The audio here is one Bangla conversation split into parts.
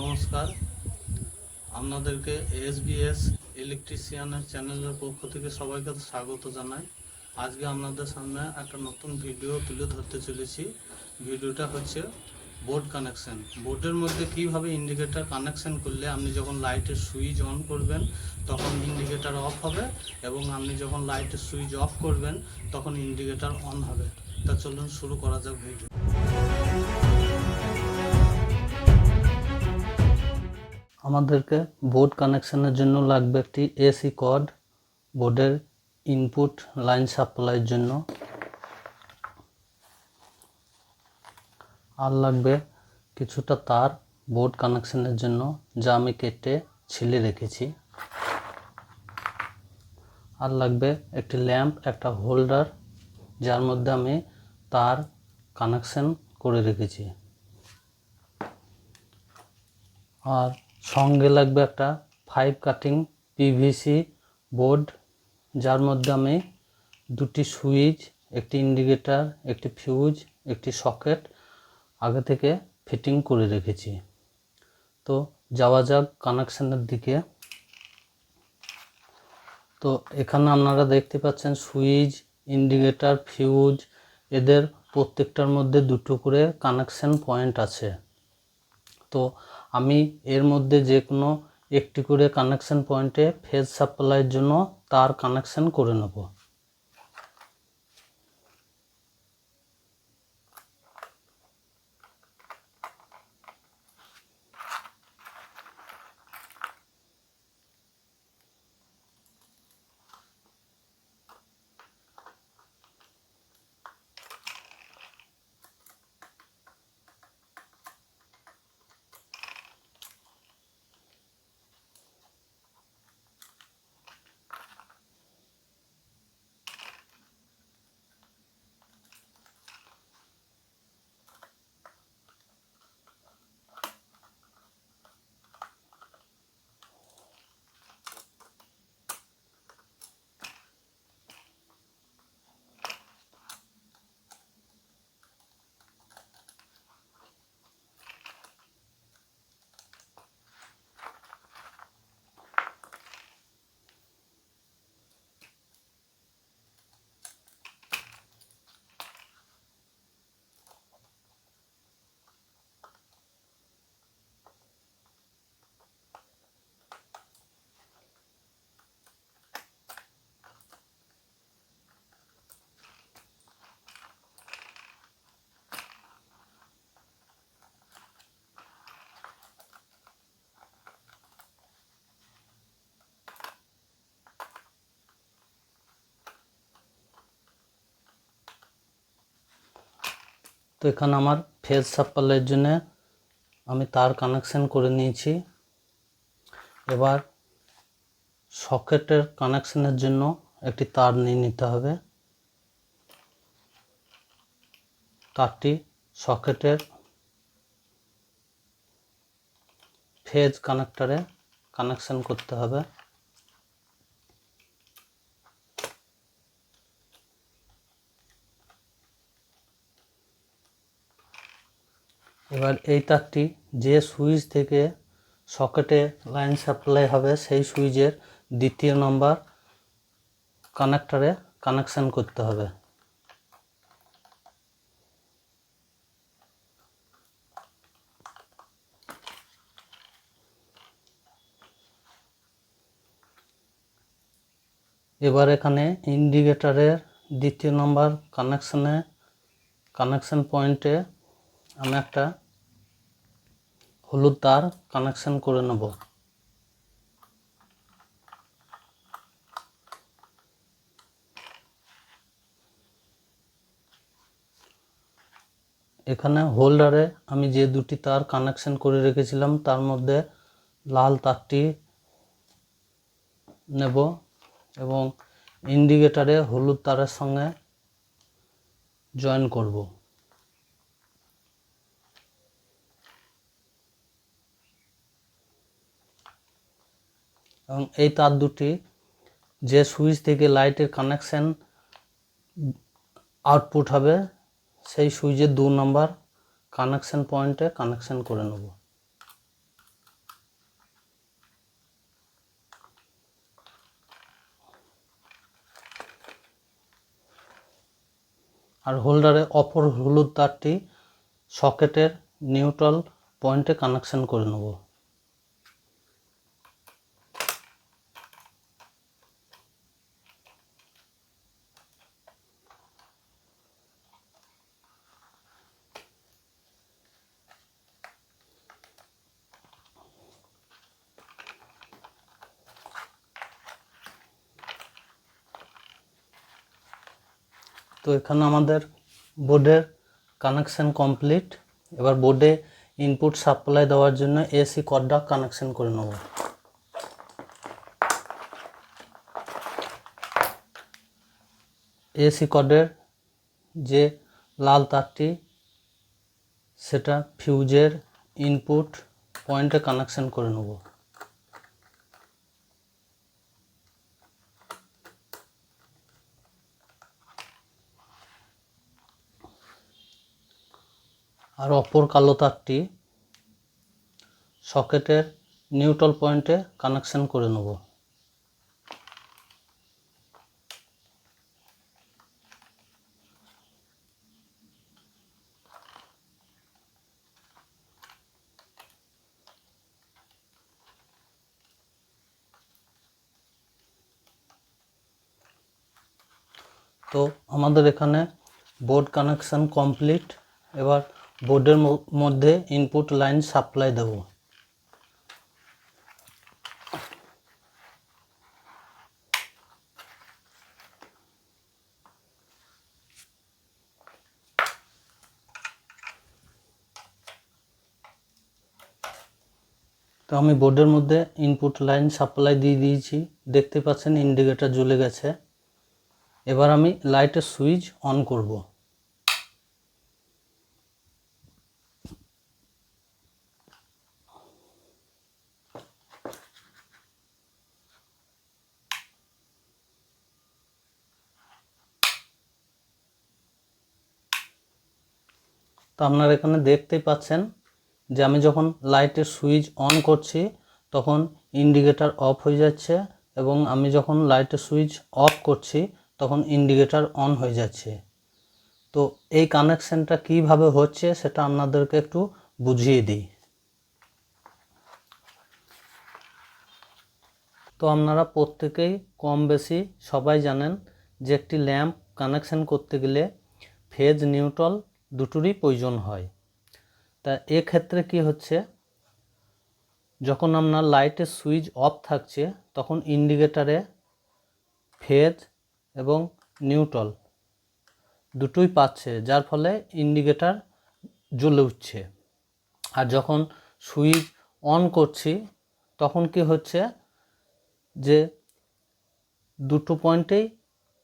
নমস্কার। আপনাদেরকে এসবিএস ইলেকট্রিশিয়ানের চ্যানেলের পক্ষ থেকে সবাইকে স্বাগত জানাই। আজকে আপনাদের সামনে একটা নতুন ভিডিও তুলে ধরতে চলেছি। ভিডিওটা হচ্ছে বোর্ড কানেকশন। বোর্ডের মধ্যে কীভাবে ইন্ডিকেটার কানেকশন করলে আপনি যখন লাইটের সুইচ অন করবেন, তখন ইন্ডিকেটার অফ হবে এবং আপনি যখন লাইটের সুইচ অফ করবেন, তখন ইন্ডিকেটার অন হবে। তা চলুন শুরু করা যাক ভিডিও। আমাদেরকে বোর্ড কানেকশানের জন্য লাগবে একটি এসি কর্ড বোর্ডের ইনপুট লাইন সাপ্লাইয়ের জন্য। আর লাগবে কিছুটা তার বোর্ড কানেকশানের জন্য, যা আমি কেটে ছিলে রেখেছি। আর লাগবে একটি ল্যাম্প একটা হোল্ডার যার মধ্যে আমি তার কানেকশান করে রেখেছি। আর সঙ্গে লাগবে একটা ফাইভ কাটিং পিভিসি বোর্ড যার মধ্যে আমি দুটি সুইচ, একটি ইন্ডিকেটার একটি ফিউজ একটি সকেট আগে থেকে ফিটিং করে রেখেছি। তো যাওয়া যাক কানেকশনের দিকে। তো এখানে আপনারা দেখতে পাচ্ছেন সুইচ ইন্ডিকেটার ফিউজ এদের প্রত্যেকটার মধ্যে দুটো করে কানেকশন পয়েন্ট আছে। তো আমি এর মধ্যে যে কোনো একটি করে কানেকশান পয়েন্টে ফেজ সাপ্লাইয়ের জন্য তার কানেকশান করে নেব। তো এখানে আমার ফেজ সাপ্লাইয়ের জন্য আমি তার কানেকশন করে নিয়েছি। এবার সকেটের কানেকশনের জন্য একটি তার নিয়ে নিতে হবে। তারটি সকেটের ফেজ কানেক্টরে কানেকশন করতে হবে। এবার এই তারটি যে সুইচ থেকে সকেটে লাইন সাপ্লাই হবে, সেই সুইচের দ্বিতীয় নম্বর কানেক্টরে কানেকশান করতে হবে। এবার এখানে ইন্ডিকেটরের দ্বিতীয় নম্বর কানেকশানে, কানেকশান পয়েন্টে আমি একটা হলুদ তার কানেকশন করে নেব। এখানে হোল্ডারে আমি যে দুটি তার কানেকশন করে রেখেছিলাম, তার মধ্যে লাল তারটি নেব এবং ইন্ডিকেটারে হলুদ তারের সঙ্গে জয়েন করব। এবং এই তার দুটি যে সুইচ থেকে লাইটের কানেকশান আউটপুট হবে, সেই সুইচের দু নম্বর কানেকশান পয়েন্টে কানেকশান করে নেব। আর হোল্ডারে অপর হলুদ তারটি সকেটের নিউট্রাল পয়েন্টে কানেকশান করে নেব। তো এখানে আমাদের বোর্ডের কানেকশন কমপ্লিট এবার বোর্ডে ইনপুট সাপ্লাই দেওয়ার জন্য এসি কর্ডটা কানেকশন করে নেব। এসি কর্ডের যে লাল তারটি, সেটা ফিউজের ইনপুট পয়েন্টে কানেকশন করে নেব। আর অপর কালো তারটি সকেটের নিউট্রাল পয়েন্টে কানেকশন করে নেব। তো আমাদের এখানে বোর্ড কানেকশন কমপ্লিট এবার বোর্ডের মধ্যে ইনপুট লাইন সাপ্লাই দেব। তো আমি বোর্ডের মধ্যে ইনপুট লাইন সাপ্লাই দিয়ে দিয়েছি। দেখতে পাচ্ছেন ইন্ডিকেটর জ্বলে গেছে। এবার আমি লাইটের সুইচ অন করব তো আপনারা এখানে দেখতেই পাচ্ছেন যে আমি যখন লাইটের সুইচ অন করছি, তখন ইন্ডিকেটর অফ হয়ে যাচ্ছে এবং আমি যখন লাইটের সুইচ অফ করছি, তখন ইন্ডিকেটর অন হয়ে যাচ্ছে। তো এই কানেকশনটা কীভাবে হচ্ছে সেটা আপনাদেরকে একটু বুঝিয়ে দিই। তো আপনারা প্রত্যেকেই কম বেশি সবাই জানেন যে একটি ল্যাম্প কানেকশন করতে গেলে ফেজ নিউট্রাল দুটোরই প্রয়োজন হয়। তা এক্ষেত্রে কি হচ্ছে? যখন আপনার লাইটের সুইচ অফ থাকছে, তখন ইন্ডিকেটারে ফেজ এবং নিউট্রাল দুটোই পাচ্ছে, যার ফলে ইন্ডিকেটার জ্বলে উঠছে। আর যখন সুইচ অন করছি, তখন কি হচ্ছে যে দুটো পয়েন্টেই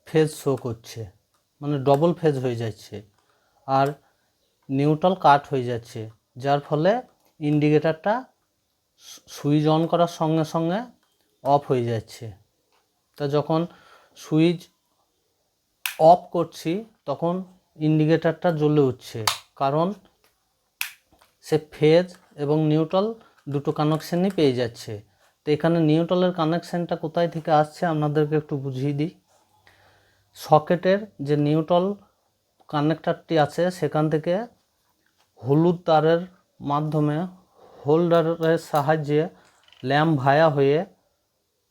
ফেজ শো করছে মানে ডবল ফেজ হয়ে যাচ্ছে। আর নিউট্রাল কাট হয়ে যাচ্ছে, যার ফলে ইন্ডিকেটারটা সুইচ অন করার সঙ্গে সঙ্গে অফ হয়ে যাচ্ছে। তা যখন সুইচ অফ করছি, তখন ইন্ডিকেটারটা জ্বলে উঠছে, কারণ সে ফেজ এবং নিউট্রাল দুটো কানেকশানই পেয়ে যাচ্ছে। তো এখানে নিউট্রালের কানেকশানটা কোথায় থেকে আসছে, আপনাদেরকে একটু বুঝিয়ে দিই। সকেটের যে নিউট্রাল কানেক্টারটি আছে, সেখান থেকে হলুদ তারের মাধ্যমে হোল্ডারের সাহায্যে ল্যাম্প ভায়া হয়ে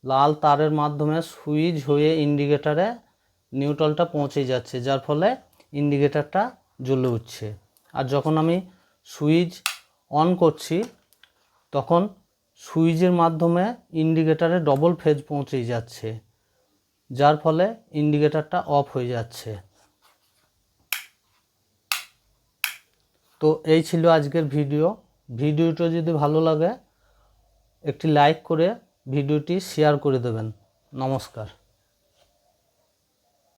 লাল তারের মাধ্যমে সুইচ হয়ে ইন্ডিকেটারে নিউট্রালটা পৌঁছে যাচ্ছে, যার ফলে ইন্ডিকেটারটা জ্বলে উঠছে। আর যখন আমি সুইচ অন করছি, তখন সুইচের মাধ্যমে ইন্ডিকেটারে ডবল ফেজ পৌঁছে যাচ্ছে, যার ফলে ইন্ডিকেটারটা অফ হয়ে যাচ্ছে। তো এই ছিল আজকের ভিডিও। ভিডিওটা যদি ভালো লাগে, একটি লাইক করে ভিডিওটি শেয়ার করে দেবেন। নমস্কার।